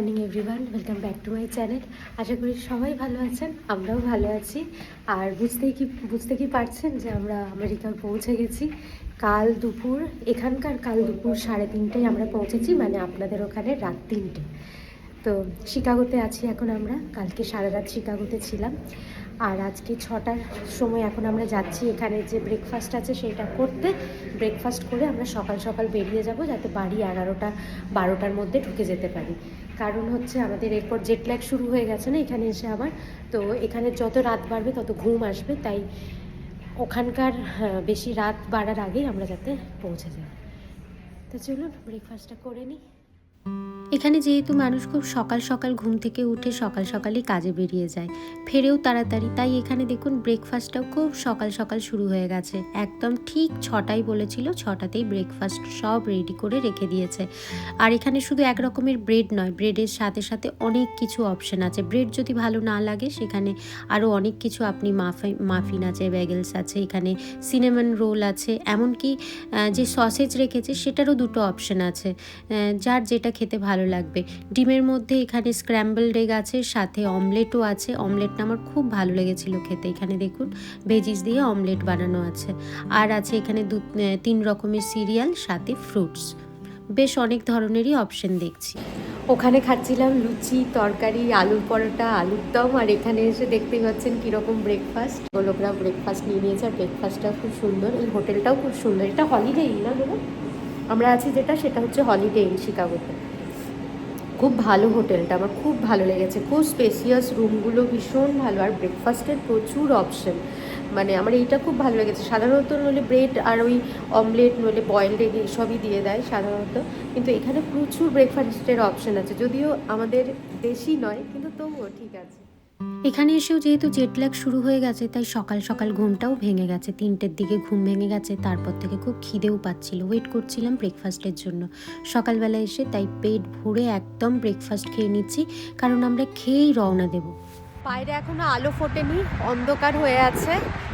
Morning everyone, welcome back to my channel. আশা করি সবাই ভালো আছেন, আমরাও ভালো আছি। আর বুঝতেই কি, বুঝতে কি পারছেন যে আমরা আমেরিকা পৌঁছে গেছি? কাল দুপুর, এখানকার কাল দুপুর সাড়ে তিনটেয় আমরা পৌঁছেছি মানে আপনাদের ওখানে রাত তিনটে। তো শিকাগোতে আছি এখন আমরা, কালকে সারা রাত শিকাগোতে ছিলাম। আর আজকে ছটার সময় এখন আমরা যাচ্ছি, এখানে যে ব্রেকফাস্ট আছে সেটা করতে। ব্রেকফাস্ট করে আমরা সকাল সকাল বেরিয়ে যাব, যাতে বাড়ি এগারোটা, বারোটার মধ্যে ঢুকে যেতে পারি। কারণ হচ্ছে আমাদের এরপর জেট ল্যাগ শুরু হয়ে গেছে না এখানে এসে আবার। তো এখানে যত রাত বাড়বে তত ঘুম আসবে। তাই ওখানকার হ্যাঁ, বেশি রাত বাড়ার আগেই আমরা যাতে পৌঁছে যাই। তো চলুন ব্রেকফাস্টটা করে নিই। এখানে যেহেতু মানুষ খুব সকাল সকাল ঘুম থেকে উঠে সকাল সকালই কাজে বেরিয়ে যায়, ফেরেও তাড়াতাড়ি। তাই এখানে দেখুন ব্রেকফাস্টটাও খুব সকাল সকাল শুরু হয়ে গেছে। একদম ঠিক ছটাই বলেছিল, ছটাতেই ব্রেকফাস্ট সব রেডি করে রেখে দিয়েছে। আর এখানে শুধু এক রকমের ব্রেড নয় ব্রেডের সাথে সাথে অনেক কিছু অপশন আছে। ব্রেড যদি ভালো না লাগে, সেখানে আরও অনেক কিছু আপনি মাফি মাফিন আছে ব্যাগেলস আছে, এখানে সিনেমন রোল আছে। এমনকি যে সসেজ রেখেছে, সেটারও দুটো অপশন আছে। যার যেটা খেতে ভালো লাগবে। ডিমের মধ্যে এখানে স্ক্র্যাম্বলড এগ আছে, সাথে অমলেটও আছে। অমলেটটা আমার খুব ভালো লেগেছিল খেতে। এখানে দেখুন ভেজিস দিয়ে অমলেট বানানো আছে। আর আছে এখানে দু তিন রকমের সিরিয়াল সাথে ফ্রুটস বেশ অনেক ধরনেরই অপশন দেখছি। ওখানে খাচ্ছিলাম লুচি, তরকারি, আলুর পরোটা, আলুর দম। আর এখানে এসে দেখতেই পাচ্ছেন কীরকম ব্রেকফাস্ট লোকরা ব্রেকফাস্ট নিয়ে নিয়েছে। আর ব্রেকফাস্টটা খুব সুন্দর। এই হোটেলটাও খুব সুন্দর। এটা হলিডে না বলো আমরা আছি যেটা, সেটা হচ্ছে হলিডে ইন শিকাগোতে খুব ভালো হোটেলটা, আমার খুব ভালো লেগেছে। খুব স্পেসিয়াস রুমগুলো ভীষণ ভালো, আর ব্রেকফাস্টের প্রচুর অপশন মানে আমার এইটা খুব ভালো লেগেছে। সাধারণত নইলে ব্রেড আর ওই অমলেট নইলে বয়েলড এগ এইসবই দিয়ে দেয় সাধারণত। কিন্তু এখানে প্রচুর ব্রেকফাস্টের অপশন আছে। যদিও আমাদের দেশি নয়, কিন্তু তবুও ঠিক আছে। এখানে এসেও যেহেতু জেটল্যাগ শুরু হয়ে গেছে, তাই সকাল সকাল ঘুমটাও ভেঙে গেছে। তিনটের দিকে ঘুম ভেঙে গেছে, তারপর থেকে খুব খিদেও পাচ্ছিল। ওয়েট করছিলাম ব্রেকফাস্টের জন্য। সকালবেলা এসে তাই পেট ভরে একদম ব্রেকফাস্ট খেয়ে নিচ্ছি, কারণ আমরা খেয়েই রওনা দেব। বাইরে এখনও আলো ফোটেনি, অন্ধকার হয়ে আছে।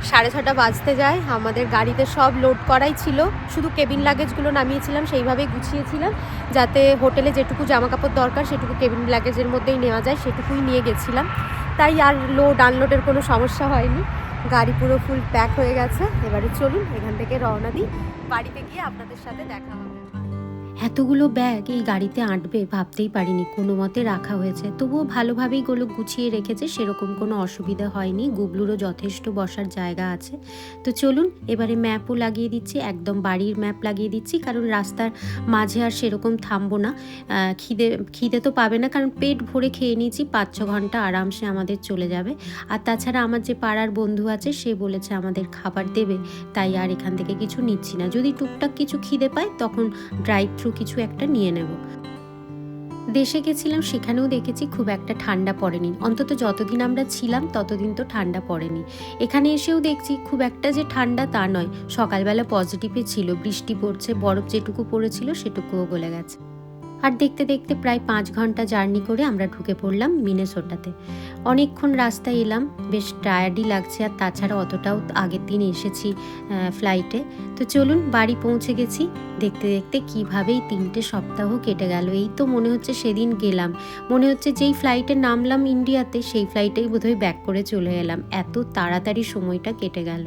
সাড়ে ছটা বাজতে যায়, আমাদের গাড়িতে সব লোড করাই ছিল। শুধু কেবিন লাগেজগুলো নামিয়েছিলাম, সেইভাবেই গুছিয়েছিলাম, যাতে হোটেলে যেটুকু জামা কাপড় দরকার, সেটুকু কেবিন লাগেজের মধ্যেই নেওয়া যায়, সেটুকুই নিয়ে গেছিলাম। তাই আর লোড আনলোডের কোনো সমস্যা হয়নি। গাড়ি পুরো ফুল প্যাক হয়ে গেছে। এবারে চলুন এখান থেকে রওনা দিই। বাড়িতে গিয়ে আপনাদের সাথে দেখা হবে। এতগুলো ব্যাগ এই গাড়িতে আঁটবে ভাবতেই পারিনি, কোনো মতে রাখা হয়েছে। তবুও ভালোভাবেই গুলো গুছিয়ে রেখেছে, সেরকম কোনো অসুবিধা হয়নি। গুবলুরও যথেষ্ট বসার জায়গা আছে। তো চলুন, এবারে ম্যাপও লাগিয়ে দিচ্ছি, একদম বাড়ির ম্যাপ লাগিয়ে দিচ্ছি, কারণ রাস্তার মাঝে আর সেরকম থামবো না। খিদে খিদে তো পাবে না, কারণ পেট ভরে খেয়ে নিয়েছি, পাঁচ ছ ঘণ্টা আরামসে আমাদের চলে যাবে। আর তাছাড়া আমার যে পাড়ার বন্ধু আছে, সে বলেছে আমাদের খাবার দেবে, তাই আর এখান থেকে কিছু নিচ্ছি না। যদি টুকটাক কিছু খিদে পায়, তখন ড্রাইভ কিছু একটা নিয়ে নেব। দেশে গেছিলাম, সেখানেও দেখেছি খুব একটা ঠান্ডা পড়েনি। অন্তত যতদিন আমরা ছিলাম, ততদিন তো ঠান্ডা পড়েনি। এখানে এসেও দেখছি খুব একটা যে ঠান্ডা তা নয়। সকালবেলা পজিটিভে ছিল, বৃষ্টি পড়ছে, বরফ যেটুকু পড়েছিল সেটুকুও গলে গেছে। আর দেখতে দেখতে প্রায় পাঁচ ঘণ্টা জার্নি করে আমরা ঢুকে পড়লাম মিনেসোটাতে। অনেকক্ষণ রাস্তায় এলাম, বেশ টায়ার্ডই লাগছে আর তাছাড়া অতটাও আগের দিন এসেছি ফ্লাইটে তো চলুন বাড়ি পৌঁছে গেছি, দেখতে দেখতে কিভাবেই তিনটে সপ্তাহ কেটে গেল। এই তো মনে হচ্ছে সেদিন গেলাম। মনে হচ্ছে যেই ফ্লাইটে নামলাম ইন্ডিয়াতে সেই ফ্লাইটেই বোধহয় ব্যাক করে চলে এলাম। এত তাড়াতাড়ি সময়টা কেটে গেল।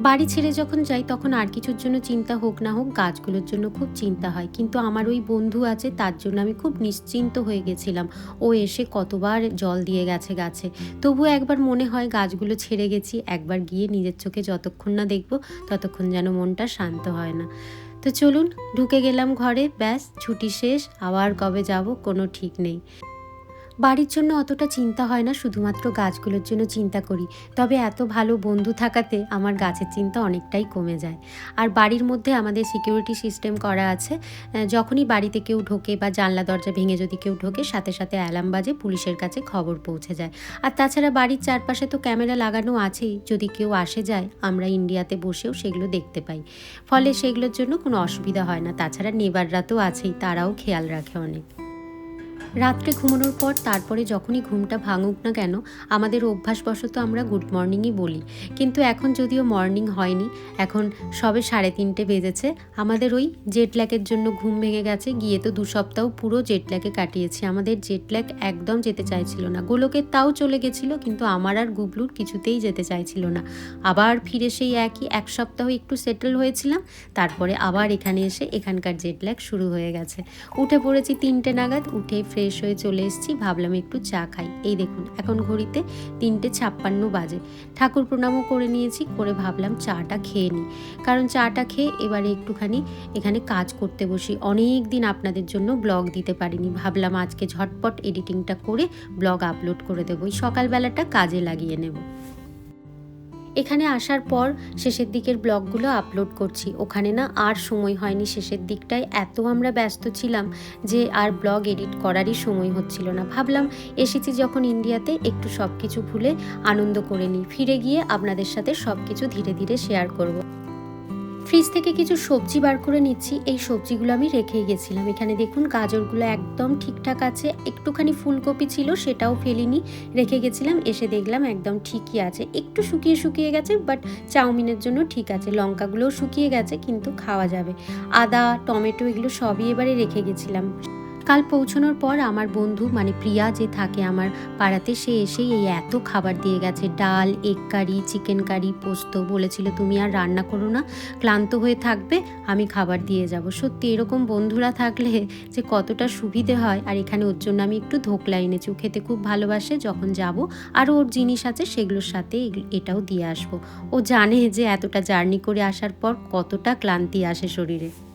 বাড়ি ছেড়ে যখন যাই, তখন আর কিছুর জন্য চিন্তা হোক না হোক, গাছগুলোর জন্য খুব চিন্তা হয়। কিন্তু আমার ওই বন্ধু আছে, তার জন্য আমি খুব নিশ্চিন্ত হয়ে গেছিলাম। ও এসে কতবার জল দিয়ে গেছে গাছে। তবুও একবার মনে হয় গাছগুলো ছেড়ে গেছি, একবার গিয়ে নিজের চোখে যতক্ষণ না দেখব, ততক্ষণ যেন মনটা শান্ত হয় না। তো চলুন, ঢুকে গেলাম ঘরে, ব্যাস, ছুটি শেষ, আবার কবে যাব কোনো ঠিক নেই। বাড়ির জন্য অতটা চিন্তা হয় না, শুধুমাত্র গাছগুলোর জন্য চিন্তা করি। তবে এত ভালো বন্ধু থাকাতে আমার গাছের চিন্তা অনেকটাই কমে যায়। আর বাড়ির মধ্যে আমাদের সিকিউরিটি সিস্টেম করা আছে যখনই বাড়িতে কেউ ঢোকে বা জানলা দরজা ভেঙে যদি কেউ ঢোকে, সাথে সাথে অ্যালার্ম বাজে, পুলিশের কাছে খবর পৌঁছে যায়। আর তাছাড়া বাড়ির চারপাশে তো ক্যামেরা লাগানো আছেই, যদি কেউ আসে যায়, আমরা ইন্ডিয়াতে বসেও সেগুলো দেখতে পাই। ফলে সেগুলোর জন্য কোনো অসুবিধা হয় না। তাছাড়া নেবাররা তো আছেই, তারাও খেয়াল রাখে অনেক। রাত্রে ঘুমানোর পর তারপরে যখনই ঘুমটা ভাঙুক না কেন, আমাদের অভ্যাসবশত আমরা গুড মর্নিংই বলি। কিন্তু এখন যদিও মর্নিং হয়নি, এখন সবে সাড়ে তিনটে বেজেছে, আমাদের ওই জেট ল্যাকের জন্য ঘুম ভেঙে গেছে, গিয়ে তো দু সপ্তাহ পুরো জেট ল্যাকে কাটিয়েছি। আমাদের জেট ল্যাক একদম যেতে চাইছিল না। গোলকের তাও চলে গেছিল, কিন্তু আমার আর গুবলুর কিছুতেই যেতে চাইছিল না। আবার ফিরে সেই একই এক সপ্তাহ একটু সেটেল হয়েছিলাম, তারপরে আবার এখানে এসে এখানকার জেট ল্যাক শুরু হয়ে গেছে। উঠে পড়েছি তিনটে নাগাদ, উঠে ফ্রেশ হয়ে চলে এসেছি, ভাবলাম একটু চা খাই। এই দেখুন, এখন ঘড়িতে তিনটে ছাপ্পান্ন বাজে। ঠাকুর প্রণামও করে নিয়েছি, করে ভাবলাম চাটা খেয়ে নিই। কারণ চাটা খেয়ে এবারে একটুখানি এখানে কাজ করতে বসি। অনেক দিন আপনাদের জন্য ব্লগ দিতে পারিনি। ভাবলাম আজকে ঝটপট এডিটিংটা করে ব্লগ আপলোড করে দেবো। সকালবেলাটা কাজে লাগিয়ে নেব। এখানে আসার পর শেষের দিকের ব্লগগুলো আপলোড করছি। ওখানে না আর সময় হয়নি শেষের দিকটায়। এত আমরা ব্যস্ত ছিলাম যে আর ব্লগ এডিট করারই সময় হচ্ছিল না। ভাবলাম এসেছি যখন ইন্ডিয়াতে একটু সব কিছু ভুলে আনন্দ করে নিই। ফিরে গিয়ে আপনাদের সাথে সব কিছু ধীরে ধীরে শেয়ার করব। ফ্রিজ থেকে কিছু সবজি বার করে নিচ্ছি। এই সবজিগুলো আমি রেখে গেছিলাম। এখানে দেখুন গাজরগুলো একদম ঠিকঠাক আছে। একটুখানি ফুলকপি ছিল, সেটাও ফেলিনি। রেখে গেছিলাম, এসে দেখলাম একদম ঠিকই আছে। একটু শুকিয়ে শুকিয়ে গেছে বাট চাউমিনের জন্য ঠিক আছে। লঙ্কাগুলোও শুকিয়ে গেছে, কিন্তু খাওয়া যাবে। আদা, টমেটো এগুলো সবই এবারে রেখে গেছিলাম। কাল পৌঁছানোর পর আমার বন্ধু মানে প্রিয়া যে থাকে আমার পাড়াতে, সে এসেই এই এত খাবার দিয়ে গেছে। ডাল এগ কারি চিকেন কারি পোস্ত। বলেছিল, তুমি আর রান্না করো না, ক্লান্ত হয়ে থাকবে, আমি খাবার দিয়ে যাব। সত্যি, এরকম বন্ধুরা থাকলে যে কতটা সুবিধে হয়। আর এখানে ওর জন্য আমি একটু ধোকলা এনেছি। ও খেতে খুব ভালোবাসে, যখন যাব। আরও ওর জিনিস আছে, সেগুলোর সাথে এটাও দিয়ে আসব। ও জানে যে এতটা জার্নি করে আসার পর কতটা ক্লান্তি আসে শরীরে।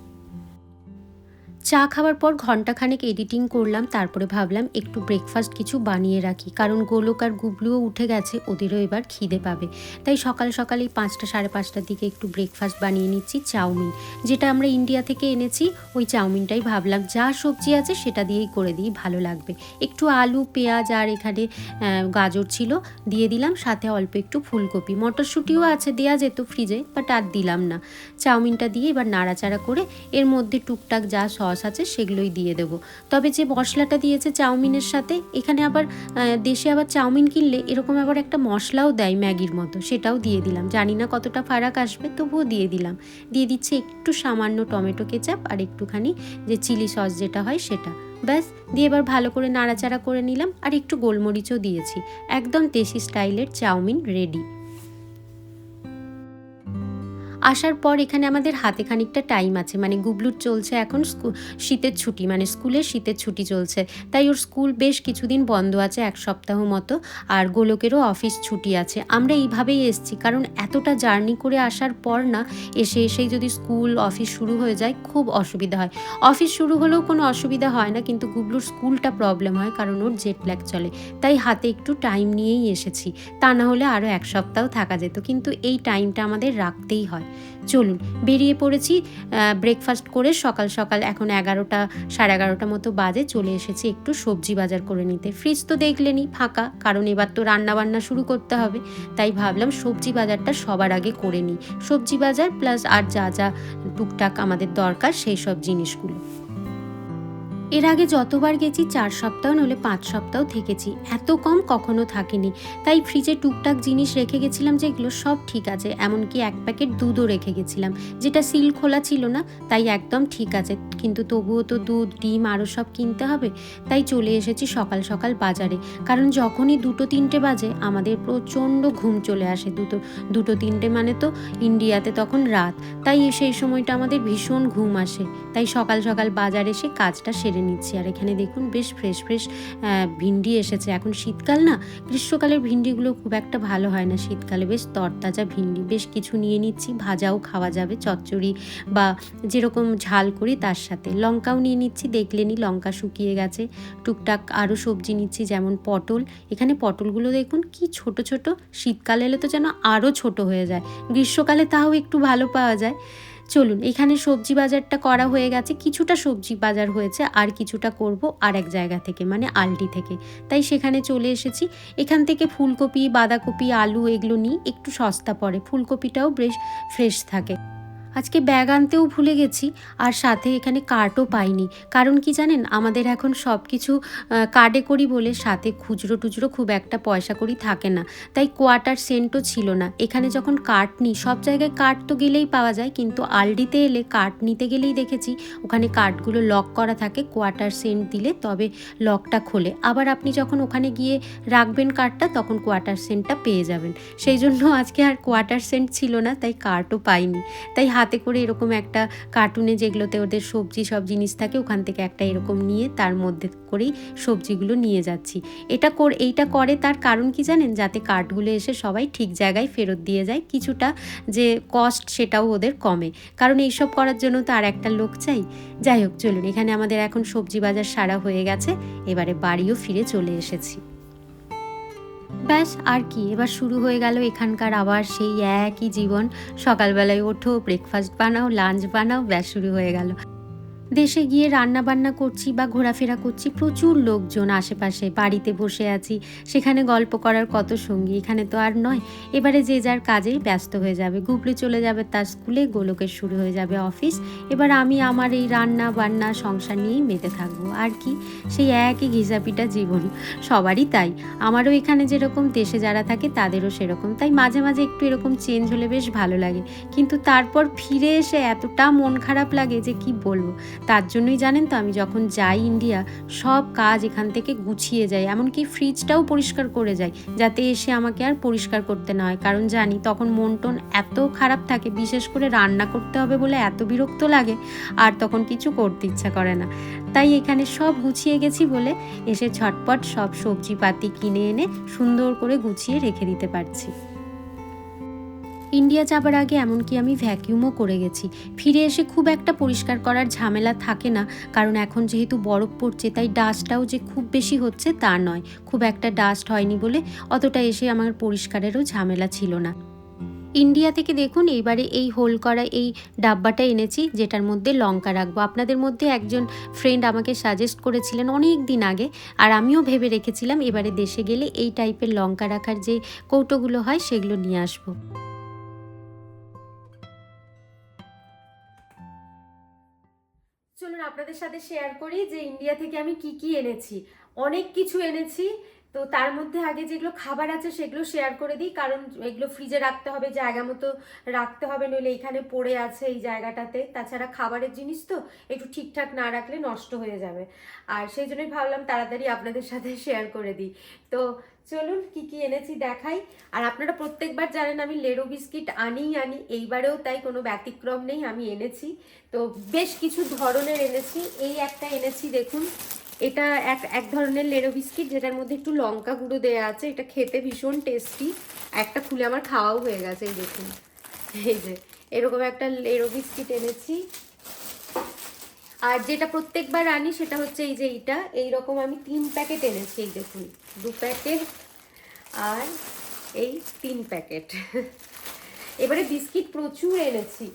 চা খাওয়ার পর ঘন্টাখানেক এডিটিং করলাম, তারপরে ভাবলাম একটু ব্রেকফাস্ট কিছু বানিয়ে রাখি। কারণ গোলক আর গুবলুও উঠে গেছে, ওদেরও এবার খিদে পাবে। তাই সকাল সকালেই পাঁচটা সাড়ে পাঁচটার দিকে একটু ব্রেকফাস্ট বানিয়ে নিচ্ছি, চাউমিন। যেটা আমরা ইন্ডিয়া থেকে এনেছি, ওই চাউমিনটাই ভাবলাম, যা সবজি আছে সেটা দিয়েই করে দিই, ভালো লাগবে। একটু আলু, পেঁয়াজ আর এখানে গাজর ছিল, দিয়ে দিলাম, সাথে অল্প একটু ফুলকপি। মটরশুঁটিও আছে দেওয়া যেত ফ্রিজে বাট আর দিলাম না। চাউমিনটা দিয়ে এবার নাড়াচাড়া করে, এর মধ্যে টুকটাক যা সস আছে, সেগুলোই দিয়ে দেবো। তবে যে মশলাটা দিয়েছে চাউমিনের সাথে, এখানে আবার দেশে আবার চাউমিন কিনলে এরকম আবার একটা মশলাও দেয় ম্যাগির মতো, সেটাও দিয়ে দিলাম। জানি না কতটা ফারাক আসবে, তবুও দিয়ে দিলাম। দিয়ে দিচ্ছে একটু সামান্য টমেটো কেচাপ আর একটুখানি যে চিলি সস যেটা হয় সেটা। ব্যাস, দিয়ে এবার ভালো করে নাড়াচাড়া করে নিলাম আর একটু গোলমরিচও দিয়েছি। একদম দেশি স্টাইলের চাউমিন রেডি। আসার পর এখানে আমাদের হাতে খানিকটা টাইম আছে। মানে গুবলুর চলছে এখন শীতের ছুটি মানে স্কুলের শীতের ছুটি চলছে। তাই ওর স্কুল বেশ কিছুদিন বন্ধ আছে, এক সপ্তাহ মতো। আর গোলকেরও অফিস ছুটি আছে। আমরা এইভাবেই এসছি। কারণ এতটা জার্নি করে আসার পর না, এসে এসেই যদি স্কুল অফিস শুরু হয়ে যায়, খুব অসুবিধা হয়। অফিস শুরু হলেও কোনো অসুবিধা হয় না, কিন্তু গুবলুর স্কুলটা প্রবলেম হয়, কারণ ওর জেট ল্যাগ চলে। তাই হাতে একটু টাইম নিয়েই এসেছি। তা না হলে আরও এক সপ্তাহ থাকা যেত। কিন্তু এই টাইমটা আমাদের রাখতেই হয়। চলুন, বেরিয়ে পড়েছি ব্রেকফাস্ট করে সকাল সকাল এখন এগারোটা, সাড়ে এগারোটা মতো বাজে চলে এসেছি একটু সবজি বাজার করে নিতে। ফ্রিজ তো দেখলেনি ফাঁকা, কারণ এবার তো রান্নাবান্না শুরু করতে হবে। তাই ভাবলাম সবজি বাজারটা সবার আগে করে নিই। সবজি বাজার প্লাস আর যা যা টুকটাক আমাদের দরকার সেই সব জিনিসগুলো। এর আগে যতবার গেছি, চার সপ্তাহ নলে পাঁচ সপ্তাহ থেকেছি। এত কম কখনো থাকিনি। তাই ফ্রিজে টুকটাক জিনিস রেখে গেছিলাম যে এগুলো সব ঠিক আছে। এমনকি এক প্যাকেট দুধও রেখে গেছিলাম। যেটা সিল খোলা ছিল না, তাই একদম ঠিক আছে। কিন্তু তবুও তো দুধ, ডিম আরও সব কিনতে হবে। তাই চলে এসেছি সকাল সকাল বাজারে। কারণ যখনই দুটো তিনটে বাজে, আমাদের প্রচণ্ড ঘুম চলে আসে দুটো। দুটো তিনটে মানে তো ইন্ডিয়াতে তখন রাত। তাই সেই সময়টা আমাদের ভীষণ ঘুম আসে। তাই সকাল সকাল বাজার এসে কাজটা সেরে নিচ্ছি। আর এখানে দেখুন বেশ ফ্রেশ ফ্রেশ ভিন্ডি এসেছে। এখন শীতকাল না, গ্রীষ্মকালের ভিন্ডিগুলো খুব একটা ভালো হয় না শীতকালে। বেশ তরতাজা ভিন্ডি, বেশ কিছু নিয়ে নিচ্ছি। ভাজাও খাওয়া যাবে। চচ্চড়ি বা যেরকম ঝাল করি তার সাথে। লঙ্কাও নিয়ে নিচ্ছি। দেখলেনি লঙ্কা শুকিয়ে গেছে। টুকটাক আরও সবজি নিচ্ছি, যেমন পটল। এখানে পটলগুলো দেখুন কি ছোট ছোট। শীতকালে এলে তো যেন আরও ছোট হয়ে যায়। গ্রীষ্মকালে তাও একটু ভালো পাওয়া যায়। চলুন, এখানে সবজি বাজারটা করা হয়ে গেছে। কিছুটা সবজি বাজার হয়েছে, আর কিছুটা করব আর এক জায়গা থেকে মানে আলটি থেকে। তাই সেখানে চলে এসেছি। এখান থেকে ফুলকপি, বাঁধাকপি, আলু এগুলো নিই, একটু সস্তা পড়ে। ফুলকপিটাও বেশ ফ্রেশ থাকে। আজকে ব্যাগ আনতেও ভুলে গেছি, আর সাথে এখানে কার্ডও পাইনি। কারণ কি জানেন, আমাদের এখন সব কিছু কার্ডে করি বলে সাথে খুচরো টুচরো খুব একটা পয়সা করি থাকে না। তাই কোয়ার্টার সেন্টও ছিল না। এখানে যখন কার্ড নিই, সব জায়গায় কার্ড তো গেলেই পাওয়া যায়, কিন্তু আলডিতে এলে কার্ড নিতে গেলেই দেখেছি, ওখানে কার্ডগুলো লক করা থাকে কোয়ার্টার সেন্ট দিলে তবে লকটা খোলে। আবার আপনি যখন ওখানে গিয়ে রাখবেন কার্ডটা তখন কোয়ার্টার সেন্টটা পেয়ে যাবেন। সেই জন্য আজকে আর কোয়ার্টার সেন্ট ছিল না, তাই কার্ডও পাইনি। তাই করে এরকম একটা কার্টুনে যেগুলোতে ওদের সবজি সব জিনিস থাকে, ওখান থেকে একটা এরকম নিয়ে তার মধ্যে করেই সবজিগুলো নিয়ে যাচ্ছি। এটা কর, এইটা করে তার কারণ কি জানেন? যাতে কার্ডগুলো এসে সবাই ঠিক জায়গায় ফেরত দিয়ে যায়, কিছুটা যে কস্ট সেটাও ওদের কমে। কারণ এইসব করার জন্য তো আর একটা লোক চাই। যাই হোক, চলুন, এখানে আমাদের এখন সবজি বাজার সারা হয়ে গেছে, এবারে বাড়িও ফিরে চলে এসেছি। ব্যাস, আর কি? এবার শুরু হয়ে গেল এখানকার আবার সেই একই জীবন। সকালবেলায় ওঠো ব্রেকফাস্ট বানাও লাঞ্চ বানাও, ব্যাস, শুরু হয়ে গেল। দেশে গিয়ে রান্না বান্না করছি বা ঘোরাফেরা করছি, প্রচুর লোকজন আশেপাশে বাড়িতে বসে আছি। সেখানে গল্প করার কত সঙ্গী, এখানে তো আর নয়। এবারে যে যার কাজেই ব্যস্ত হয়ে যাবে, গুবলু চলে যাবে তার স্কুলে, গোলকের শুরু হয়ে যাবে অফিস। এবার আমি আমার এই রান্না বান্না সংসার নিয়েই মেতে থাকব। আর কি? সেই একই ঘিজাপিটা জীবন। সবারই তাই। আমারও এখানে যেরকম দেশে যারা থাকে তাদেরও সেরকম। তাই মাঝে মাঝে একটু এরকম চেঞ্জ হলে বেশ ভালো লাগে। কিন্তু তারপর ফিরে এসে এতটা মন খারাপ লাগে যে কি বলব? তার জন্যই জানেন তো আমি যখন যাই ইন্ডিয়া, সব কাজ এখান থেকে গুছিয়ে যাই এমনকি ফ্রিজটাও পরিষ্কার করে যাই যাতে এসে আমাকে আর পরিষ্কার করতে না হয়। কারণ জানি, তখন মন টন এত খারাপ থাকে, বিশেষ করে রান্না করতে হবে বলে এত বিরক্ত লাগে, আর তখন কিছু করতে ইচ্ছা করে না। তাই এখানে সব গুছিয়ে গেছি বলে এসে ছটপট সব সবজিপাতি কিনে এনে সুন্দর করে গুছিয়ে রেখে দিতে পারছি। ইন্ডিয়া যাবার আগে এমনকি আমি ভ্যাকিউমও করে গেছি। ফিরে এসে খুব একটা পরিষ্কার করার ঝামেলা থাকে না, কারণ এখন যেহেতু বরফ পড়ছে, তাই ডাস্টটাও যে খুব বেশি হচ্ছে তা নয়। খুব একটা ডাস্ট হয়নি বলে অতটা এসে আমার পরিষ্কারেরও ঝামেলা ছিল না। ইন্ডিয়া থেকে দেখুন, এইবারে এই হোল করা এই ডাব্বাটা এনেছি, যেটার মধ্যে লঙ্কা রাখব। আপনাদের মধ্যে একজন ফ্রেন্ড আমাকে সাজেস্ট করেছিলেন অনেক দিন আগে, আর আমিও ভেবে রেখেছিলাম এবারে দেশে গেলে এই টাইপের লঙ্কা রাখার যে কৌটোগুলো হয়, সেগুলো নিয়ে আসব। চলুন আপনাদের সাথে শেয়ার করি যে ইন্ডিয়া থেকে আমি কি কি এনেছি। অনেক কিছু এনেছি। তো তার মধ্যে আগে যেগুলো খাবার আছে সেগুলো শেয়ার করে দিই। কারণ এগুলো ফ্রিজে রাখতে হবে, জায়গা মতো রাখতে হবে, নইলে এখানে পড়ে আছে এই জায়গাটাতে। তাছাড়া খাবারের জিনিস তো একটু ঠিকঠাক না রাখলে নষ্ট হয়ে যাবে। আর সেই জন্যই ভাবলাম তাড়াতাড়ি আপনাদের সাথে শেয়ার করে দিই। তো চলুন কি কি এনেছি দেখাই। আর আপনারা প্রত্যেকবার জানেন আমি লেরো বিস্কিট আনিই, আনি, এইবারেও তাই কোনো ব্যতিক্রম নেই, আমি এনেছি। তো বেশ কিছু ধরনের এনেছি, এই একটা এনেছি দেখুন। এটা এক এক ধরনের লেরো বিস্কিট, যেটার মধ্যে একটু লঙ্কা গুঁড়ো দেওয়া আছে, এটা খেতে ভীষণ টেস্টি। একটা খুলে আমার খাওয়াও হয়ে গেছে, এই দেখুন। এই যে, এরকম একটা লেরো বিস্কিট এনেছি। আর যেটা প্রত্যেকবার আনি সেটা হচ্ছে এই যে এইটা। এইরকম আমি তিন প্যাকেট এনেছি, এই দেখুন, দু প্যাকেট আর এই তিন প্যাকেট। এবারে বিস্কিট প্রচুর এনেছি।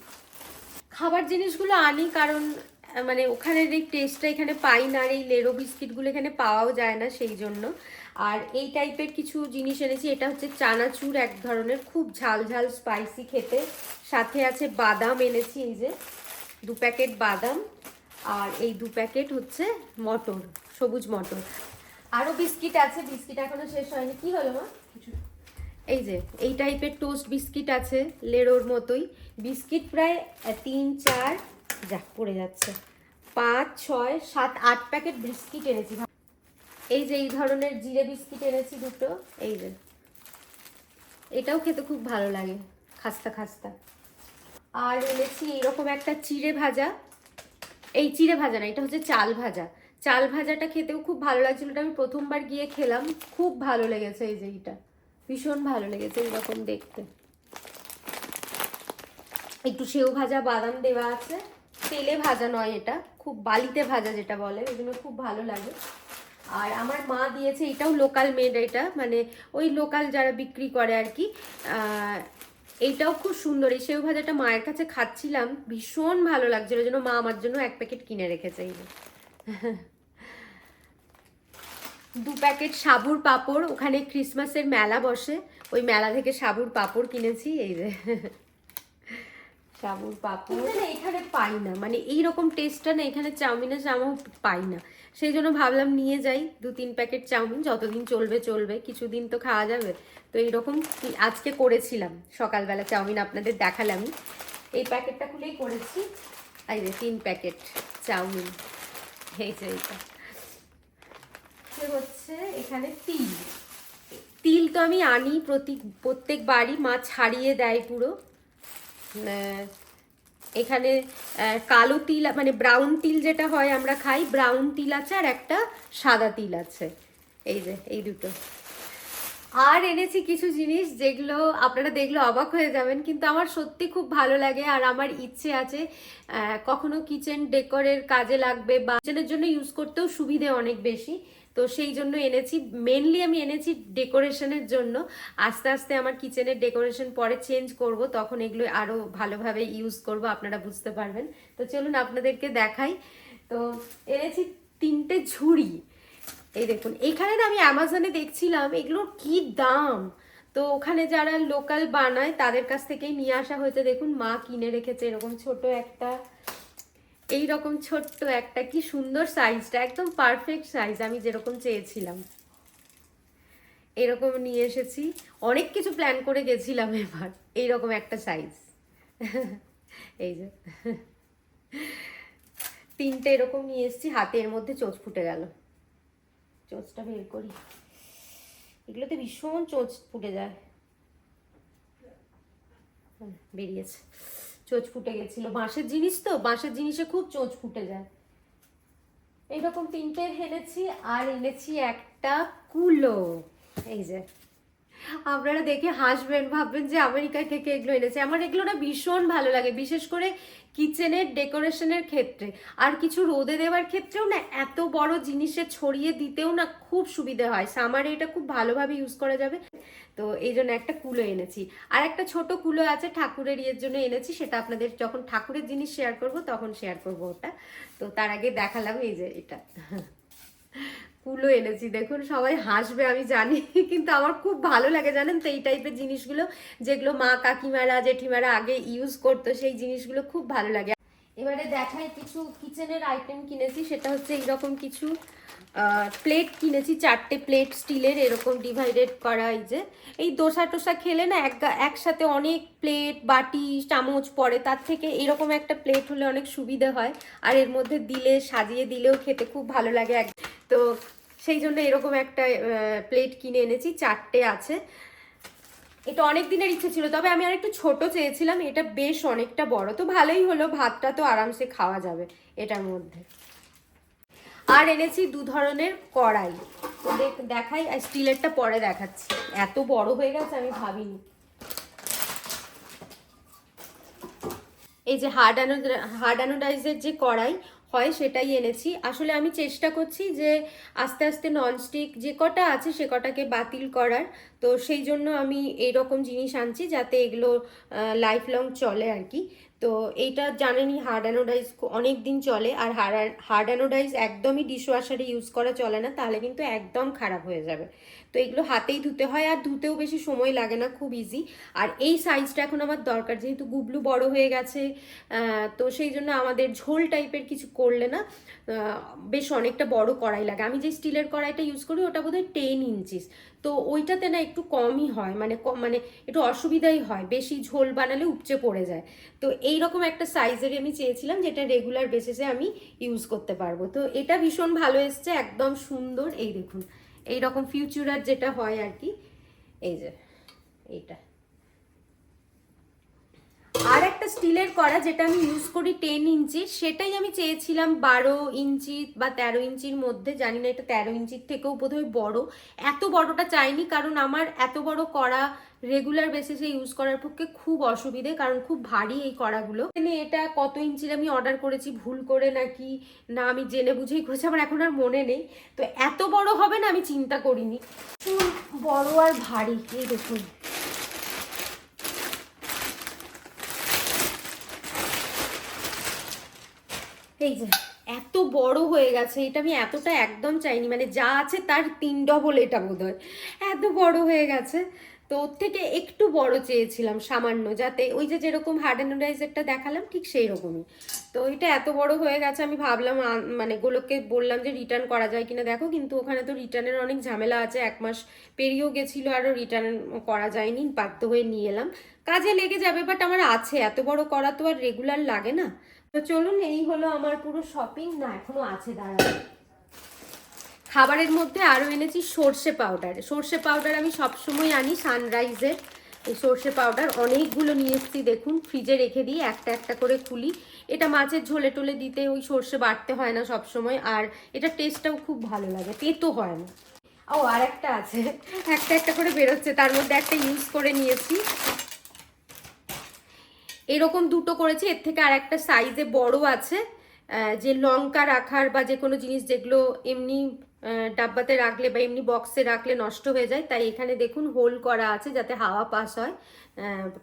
খাবার জিনিসগুলো আনি কারণ মানে ওখানের এই টেস্টটা এখানে পাই না আর এই লেরো বিস্কিটগুলো এখানে পাওয়াও যায় না সেই জন্য। আর এই টাইপের কিছু জিনিস এনেছি, এটা হচ্ছে চানাচুর এক ধরনের, খুব ঝাল ঝাল স্পাইসি খেতে। সাথে আছে বাদাম এনেছি, এই যে দু প্যাকেট বাদাম। আর এই দু প্যাকেট হচ্ছে মটর সবুজ মটর। আরও বিস্কিট আছে বিস্কিট এখনও শেষ হয়নি। কি হলো মা? এই যে এই টাইপের টোস্ট বিস্কিট আছে লেরোর মতোই। বিস্কিট প্রায় তিন চার যা পড়ে যাচ্ছে। পাঁচ ছয় সাত আট প্যাকেট বিস্কিট এনেছি এই যে এই ধরনের জিরে বিস্কিট এনেছি দুটো। এই যে। এটাও খেতে খুব ভালো লাগে খাস্তা খাস্তা। আর এনেছি এরকম একটা চিড়ে ভাজা। এই চিড়ে ভাজা না, এটা হচ্ছে চাল ভাজা। চাল ভাজাটা খেতেও খুব ভালো লাগছিল ওটা আমি প্রথমবার গিয়ে খেলাম। খুব ভালো লেগেছে এই যে এইটা। ভীষণ ভালো লেগেছে এইরকম দেখতে। একটু সেও ভাজা, বাদাম দেওয়া আছে। তেলে ভাজা নয় এটা, খুব বালিতে ভাজা যেটা বলে ওই জন্য খুব ভালো লাগে। আর আমার মা দিয়েছে, এটাও লোকাল মেড এটা মানে ওই লোকাল যারা বিক্রি করে আর কি এইটাও খুব সুন্দর। এই সেও ভাজাটা মায়ের কাছে খাচ্ছিলাম। ভীষণ ভালো লাগছিল জন্য মা আমার জন্য এক প্যাকেট কিনে রেখেছে এই দু প্যাকেট সাবুর পাপড়। ওখানে ক্রিসমাসের মেলা বসে। ওই মেলা থেকে সাবুর পাপড় কিনেছি, এই যে। সাবুর পাপড় না এখানে পাই না। মানে এই রকম টেস্টটা না এখানে চাউমিনের জামাও পাই না। সেই জন্য ভাবলাম নিয়ে যাই দু তিন প্যাকেট চাউমিন। যতদিন চলবে চলবে। কিছুদিন তো খাওয়া যাবে। তো এইরকম আজকে করেছিলাম। সকালবেলা চাউমিন আপনাদের দেখালামই এই প্যাকেটটা খুলেই করেছি। এই যে তিন প্যাকেট চাউমিন। এই যে এইটা। হচ্ছে এখানে তিল। তিল তো আমি আনি প্রতি প্রত্যেক বাড়ি মা ছাড়িয়ে দেয় পুরো। এখানে কালো তিল মানে ব্রাউন তিল যেটা হয় আমরা খাই ব্রাউন তিল আছে আর একটা সাদা তিল আছে। এই যে, এই দুটো। আর এনেছি কিছু জিনিস যেগুলো আপনারা দেখলে অবাক হয়ে যাবেন, কিন্তু আমার সত্যি খুব ভালো লাগে আর আমার ইচ্ছে আছে কখনো কিচেন ডেকোরের কাজে লাগবে বা কিচেনের জন্য ইউজ করতেও সুবিধে অনেক বেশি। তো সেই জন্য এনেছি। মেনলি আমি এনেছি ডেকোরেশনের জন্য। আস্তে আস্তে আমার কিচেনের ডেকোরেশন পরে চেঞ্জ করব, তখন এগুলো আরও ভালোভাবে ইউজ করব, আপনারা বুঝতে পারবেন। তো চলুন আপনাদেরকে দেখাই। তো এনেছি তিনটে ঝুড়ি। এই দেখুন, এখানে না আমি অ্যামাজনে দেখছিলাম, এগুলোর কি দাম? তো ওখানে যারা লোকাল বানায়, তাদের কাছ থেকেই নিয়ে আসা হয়েছে। দেখুন, মা কিনে রেখেছে, এরকম ছোট একটা এই রকম ছোট্ট একটা, কি সুন্দর সাইজটা একদম পারফেক্ট সাইজ আমি যেরকম চেয়েছিলাম। এরকম নিয়ে এসেছি। অনেক কিছু প্ল্যান করে গেছিলাম এবার, এইরকম একটা সাইজ এই যে। তিনটে এরকম নিয়ে এসেছি, হাতের মধ্যে চোচ ফুটে গেল। চোচটা বের করি। এগুলোতে ভীষণ চোচ ফুটে যায়। বেরিয়েছে। চোচ ফুটে গেছিল। বাঁশের জিনিস তো? বাঁশের জিনিসে খুব চোচ ফুটে যায়। এইরকম তিনটে এনেছি, আর এনেছি একটা কুলো। এই যে আপনারা দেখে হাসবেন, ভাববেন যে আমেরিকা থেকে এগুলো এনেছে। আমার এগুলো না ভীষণ ভালো লাগে, বিশেষ করে কিচেনের ডেকোরেশনের ক্ষেত্রে। আর কিছু রোদে দেওয়ার ক্ষেত্রেও না এত বড় জিনিসে ছড়িয়ে দিতেও না খুব সুবিধে হয়। সামারে এটা খুব ভালোভাবে ইউজ করা যাবে। তো এই জন্য একটা কুলো এনেছি। আর একটা ছোট কুলো আছে ঠাকুরের ইয়ের জন্য এনেছি, সেটা আপনাদের যখন ঠাকুরের জিনিস শেয়ার করব, তখন শেয়ার করব ওটা। তো তার আগে দেখালাম এই যে এটা। কুলো এনেছি। দেখুন, সবাই হাসবে, আমি জানি, কিন্তু আমার খুব ভালো লাগে, জানেন তো? এই টাইপের জিনিসগুলো, যেগুলো মা কাকিমারা, জেঠিমারা আগে ইউজ করতো, সেই জিনিসগুলো খুব ভালো লাগে। এবারে দেখাই কিছু কিচেনের আইটেম কিনেছি, সেটা হচ্ছে এইরকম কিছু প্লেট কিনেছি, চারটে প্লেট স্টিলের এরকম ডিভাইডেড করা এই যে। এই দোসা টোসা খেলে না এক একসাথে অনেক প্লেট বাটি, চামচ পড়ে, তার থেকে এরকম একটা প্লেট হলে অনেক সুবিধা হয়। আর এর মধ্যে দিলে, সাজিয়ে দিলেও খেতে খুব ভালো লাগে তো সেই জন্য এরকম একটা প্লেট কিনে এনেছি, চারটে আছে। এটা অনেক দিনের ইচ্ছে ছিল, তবে আমি আর একটু ছোট চেয়েছিলাম, এটা বেশ অনেকটা বড়। তো ভালোই হলো, ভাতটা তো আরামসে খাওয়া যাবে এটার মধ্যে। আর এনেছি দু ধরনের কড়াই। দেখ- দেখাই, আর স্টিলেরটা পরে দেখাচ্ছি। এত বড় হয়ে গেছে, আমি ভাবিনি। এই যে হার্ড হার্ড অ্যানোডাইজের যে কড়াই হয় সেটাই এনেছি। আসলে আমি চেষ্টা করছি যে আস্তে আস্তে ননস্টিক যে কটা আছে সে কটাকে বাতিল করার। তো সেই জন্য আমি এইরকম জিনিস আনছি যাতে এগুলো লাইফ লং চলে আর কি। তো এইটা জানেনই হার্ড অ্যানোডাইজ অনেক দিন চলে আর হার্ড অ্যানোডাইজ একদমই ডিশওয়াশারে ইউজ করা চলে না, তাহলে কিন্তু একদম খারাপ হয়ে যাবে। তো এগুলো হাতেই ধুতে হয় আর ধুতেও বেশি সময় লাগে না, খুব ইজি আর এই সাইজটা এখন আমার দরকার, যেহেতু গুবলু বড় হয়ে গেছে তো সেই জন্য আমাদের ঝোল টাইপের কিছু করলে না বেশ অনেকটা বড় কড়াই লাগে। আমি যে স্টিলের কড়াইটা ইউজ করি, ওটা বোধহয় টেন ইঞ্চিস তো ওইটাতে না একটু কমই হয় মানে মানে একটু অসুবিধাই হয়, বেশি ঝোল বানালে উপচে পড়ে যায়। তো এই রকম একটা সাইজেরই আমি চেয়েছিলাম যেটা রেগুলার বেসিসে আমি ইউজ করতে পারব। তো এটা ভীষণ ভালো এসছে, একদম সুন্দর। এই দেখুন এই রকম ফিউচারার যেটা হয় আর কি, এই যে, এইটা। আর একটা স্টিলের কড়া যেটা আমি ইউজ করি টেন ইঞ্চি, সেটাই আমি চেয়েছিলাম বারো ইঞ্চি বা তেরো ইঞ্চির মধ্যে, জানি না এটা তেরো ইঞ্চির থেকেও বোধহয় বড়। এত বড়টা চাইনি কারণ আমার এত বড় কড়া রেগুলার বেসিসে ইউজ করার পক্ষে খুব অসুবিধে, কারণ খুব ভারী এই কড়াগুলো। মানে এটা কত ইঞ্চির আমি অর্ডার করেছি, ভুল করে নাকি? না, আমি জেনে বুঝেই করেছি, আমার এখন আর মনে নেই। তো এত বড় হবে না, আমি চিন্তা করিনি। বড় আর ভারী, এই দেখুন। এই যে, এত বড় হয়ে গেছে, এটা আমি এতটা একদম চাইনি মানে যা আছে তার তিন ডবল এটা বোধ হয় এত বড় হয়ে গেছে, তো ওর থেকে একটু বড় চেয়েছিলাম সামান্য, যাতে ওই যে যেরকম হার্ড অ্যানোডাইজারটা দেখালাম, ঠিক সেই রকমই তো এটা এত বড় হয়ে গেছে, আমি ভাবলাম মানে গোলককে বললাম যে রিটার্ন করা যায় কিনা। দেখো, কিন্তু ওখানে তো রিটার্নের অনেক ঝামেলা আছে, এক মাস পেরিয়েও গেছিল, আরও রিটার্ন করা যায়নি, বাধ্য হয়ে নিয়ে এলাম। কাজে লেগে যাবে বাট আমার আছে, এত বড় করা তো আর রেগুলার লাগে না। তো চলুন, এই হলো আমার পুরো শপিং না, এখনও আছে দাঁড়ানো খাবারের মধ্যে আরও এনেছি সর্ষে পাউডার সর্ষে পাউডার আমি সবসময় আনি সানরাইজের এই সর্ষে পাউডার অনেকগুলো নিয়ে এসেছি দেখুন ফ্রিজে রেখে দিই, একটা একটা করে খুলি। এটা মাছের ঝোলে টোলে দিতে ওই সর্ষে বাটতে হয় না সব সময় আর এটা টেস্টটাও খুব ভালো লাগে, তেতো হয় না। ও আর একটা আছে, একটা একটা করে বেরোচ্ছে, তার মধ্যে একটা ইউজ করে নিয়েছি। এরকম দুটো করেছি। এর থেকে আর একটা সাইজে বড় আছে যে লঙ্কা রাখার বা যে কোনো জিনিস যেগুলো এমনি ডাব্বাতে রাখলে বা এমনি বক্সে রাখলে নষ্ট হয়ে যায়, তাই এখানে দেখুন হোল করা আছে যাতে হাওয়া পাস হয়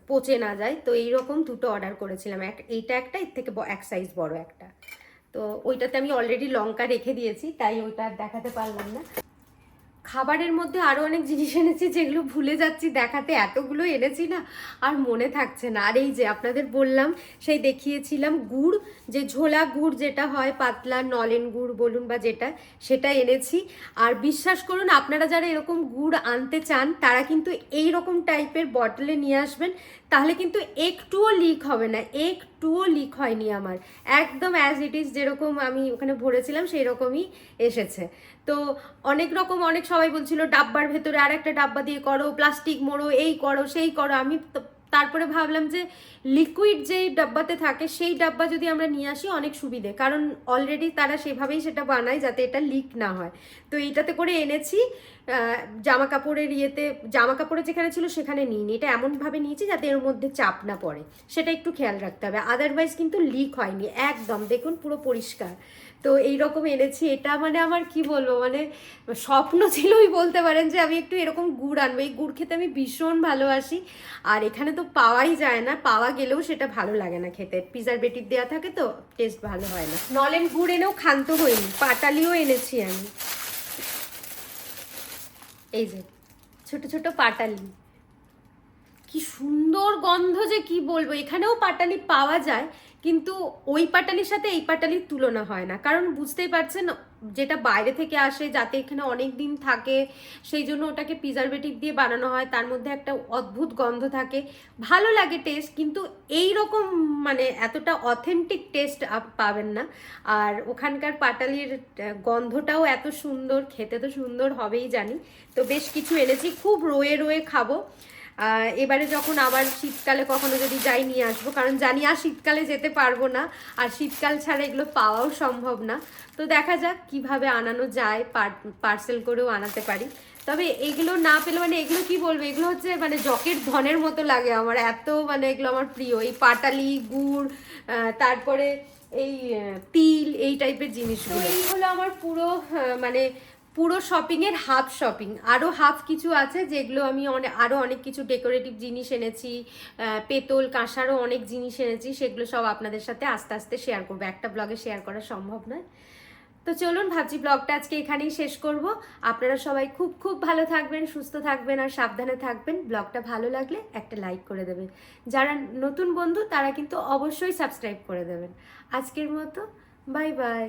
পচে না যায়। তো এইরকম দুটো অর্ডার করেছিলাম। এক, এইটা একটা, এর থেকে এক সাইজ বড় একটা। তো ওইটাতে আমি অলরেডি লঙ্কা রেখে দিয়েছি, তাই ওইটা দেখাতে পারলাম না। খাবারের মধ্যে আরও অনেক জিনিস এনেছি যেগুলো ভুলে যাচ্ছি, দেখাতে এতগুলো এনেছি না, আর মনে থাকছে না। আর এই যে আপনাদের বললাম, সেই দেখিয়েছিলাম গুড়, যে ঝোলা গুড় যেটা হয়, পাতলা নলেন গুড় বলুন বা যেটা, সেটা এনেছি। আর বিশ্বাস করুন, আপনারা যারা এরকম গুড় আনতে চান, তারা কিন্তু এই রকম টাইপের বটলে নিয়ে আসবেন তাহলে কিন্তু একটুও লিক হবে না, একটুও লিক হয়নি আমার। একদম অ্যাজ ইট ইজ যেরকম আমি ওখানে ভরেছিলাম সেই রকমই এসেছে। তো অনেক রকম, অনেক সবাই বলছিল, ডাব্বার ভেতরে আর একটা ডাব্বা দিয়ে করো, প্লাস্টিক মোড়ো, এই করো, সেই করো। আমি তারপরে ভাবলাম যে লিকুইড যেই ডাব্বাতে থাকে, সেই ডাব্বা যদি আমরা নিয়ে আসি অনেক সুবিধে। কারণ অলরেডি তারা সেভাবেই সেটা বানায় যাতে এটা লিক না হয়। তো এইটাতে করে এনেছি জামা কাপড়ের ইয়েতে জামা কাপড়ে যেখানে ছিল সেখানে নিইনি। এটা এমনভাবে নিয়েছি যাতে এর মধ্যে চাপ না পড়ে। সেটা একটু খেয়াল রাখতে হবে। আদারওয়াইজ কিন্তু লিক হয়নি। একদম, দেখুন পুরো পরিষ্কার। তো এই রকম এনেছি। এটা মানে আমার কি বলব মানে স্বপ্ন ছিলই বলতে পারেন যে আমি একটু এরকম গুড় আনব। এই গুড় খেতে আমি ভীষণ ভালোবাসি। আর এখানে তো পাওয়াই যায় না, পাওয়া গেলেও সেটা ভালো লাগে না খেতে। প্রিজারভেটিভ দেওয়া থাকে তো টেস্ট ভালো হয় না। নলেন গুড় এনেও ক্ষান্ত হইনি, পাটালিও এনেছি আমি। এই যে, ছোট ছোট পাটালি। কি সুন্দর গন্ধ যে কি বলব, এখানেও পাটালি পাওয়া যায় কিন্তু ওই পাটালির সাথে এই পাটালির তুলনা হয় না। কারণ বুঝতেই পারছেন, যেটা বাইরে থেকে আসে, যাতে এখানে অনেক দিন থাকে, সেই জন্য ওটাকে প্রিজারভেটিভ দিয়ে বানানো হয়, তার মধ্যে একটা অদ্ভুত গন্ধ থাকে। ভালো লাগে টেস্ট কিন্তু এই রকম মানে এতটা অথেন্টিক টেস্ট পাবেন না। আর ওখানকার পাটালির গন্ধটাও এত সুন্দর, খেতে তো সুন্দর হবেই জানি। তো বেশ কিছু এনেছি, খুব রোয়ে রোয়ে খাব। এবারে যখন আবার শীতকালে কখনো যদি যাই নিয়ে আসব, কারণ জানি আর শীতকালে যেতে পারব না, আর শীতকাল ছাড়া এগুলো পাওয়াও সম্ভব না। তো দেখা যাক কীভাবে আনানো যায় পার্সেল করেও আনাতে পারি। তবে এগুলো না পেলে মানে এগুলো কি বলব? এগুলো হচ্ছে মানে জকের ধনের মতো লাগে আমার, এত মানে এগুলো আমার প্রিয়। এই পাটালি, গুড় তারপরে এই তিল, এই টাইপের জিনিসগুলো। এই হলো আমার পুরো মানে পুরো শপিংয়ের হাফ শপিং আরও হাফ কিছু আছে যেগুলো আমি অনেক আরও অনেক কিছু ডেকোরেটিভ জিনিস এনেছি পেতল, কাঁসারও অনেক জিনিস এনেছি, সেগুলো সব আপনাদের সাথে আস্তে আস্তে শেয়ার করব। একটা ব্লগে শেয়ার করা সম্ভব নয়। তো চলুন ভাবছি ব্লগটা আজকে এখানেই শেষ করব। আপনারা সবাই খুব খুব ভালো থাকবেন, সুস্থ থাকবেন আর সাবধানে থাকবেন। ব্লগটা ভালো লাগলে একটা লাইক করে দেবেন। যারা নতুন বন্ধু তারা কিন্তু অবশ্যই সাবস্ক্রাইব করে দেবেন। আজকের মতো বাই বাই